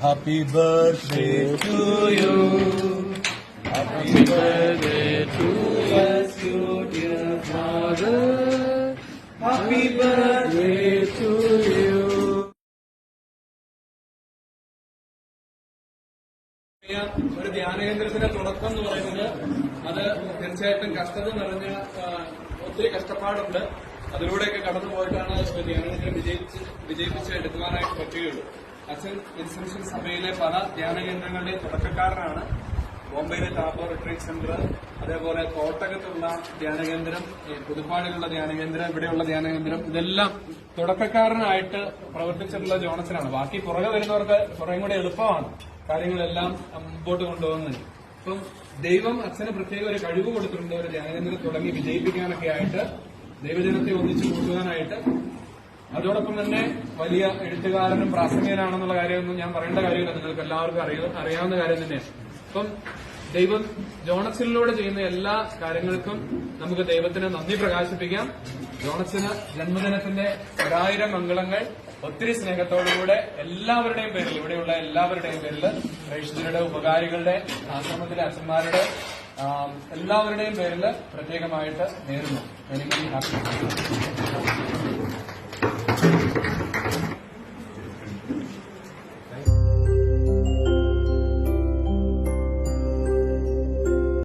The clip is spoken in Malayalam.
Happy birthday to you. Happy birthday to us, you dear father. Happy birthday to you. ഒരു ധ്യാനകേന്ദ്രത്തിന്റെ തുടക്കം എന്ന് പറയുന്നത് അത് തീർച്ചയായിട്ടും കഷ്ടത നിറഞ്ഞ ഒത്തിരി കഷ്ടപ്പാടുണ്ട് അതിലൂടെയൊക്കെ കടന്നു പോയിട്ടാണ് ധ്യാനകേന്ദ്രം വിജയിച്ച് വിജയിപ്പിച്ച് എടുക്കുവാനായിട്ട് പറ്റുകയുള്ളൂ അച്ഛൻ എക്സിബിഷൻ സഭയിലെ പല ധ്യാന കേന്ദ്രങ്ങളുടെ തുടക്കക്കാരനാണ്. ബോംബെയിലെ ടാബോ റിട്രീറ്റ് സെന്റർ അതേപോലെ കോട്ടകത്തുള്ള ധ്യാന കേന്ദ്രം പുതുപ്പാടിലുള്ള ധ്യാന കേന്ദ്രം ഇവിടെയുള്ള ധ്യാന കേന്ദ്രം ഇതെല്ലാം തുടക്കക്കാരനായിട്ട് പ്രവർത്തിച്ചിട്ടുള്ള ജോണസനാണ് ബാക്കി പുറകെ വരുന്നവർക്ക് കുറേ കൂടെ എളുപ്പമാണ് കാര്യങ്ങളെല്ലാം മുമ്പോട്ട് കൊണ്ടുപോകുന്നത്. അപ്പം ദൈവം അച്ഛന് പ്രത്യേക ഒരു കഴിവ് കൊടുത്തിട്ടുണ്ട് ഒരു ധ്യാനകേന്ദ്രം തുടങ്ങി വിജയിപ്പിക്കാനൊക്കെ ആയിട്ട് ദൈവജനത്തെ ഒന്നിച്ചു കൂട്ടുവാനായിട്ട് അതോടൊപ്പം തന്നെ വലിയ എഴുത്തുകാരനും പ്രാസംഗികനാണെന്നുള്ള കാര്യമൊന്നും ഞാൻ പറയേണ്ട കാര്യമില്ല. നിങ്ങൾക്ക് എല്ലാവർക്കും അറിയ അറിയാവുന്ന കാര്യം തന്നെയാണ്. അപ്പം ദൈവം ജോണസിലൂടെ ചെയ്യുന്ന എല്ലാ കാര്യങ്ങൾക്കും നമുക്ക് ദൈവത്തിന് നന്ദി പ്രകാശിപ്പിക്കാം. ജോണസിന് ജന്മദിനത്തിന്റെ ഒരായിരം മംഗളങ്ങൾ ഒത്തിരി സ്നേഹത്തോടുകൂടെ എല്ലാവരുടെയും പേരിൽ ഇവിടെയുള്ള എല്ലാവരുടെയും പേരിൽ പ്രേക്ഷിതരുടെ ഉപകാരികളുടെ ആശ്രമത്തിലെ അച്ഛന്മാരുടെ എല്ലാവരുടെയും പേരിൽ പ്രത്യേകമായിട്ട് നേരുന്നു. എനിക്ക് ഹാപ്പി.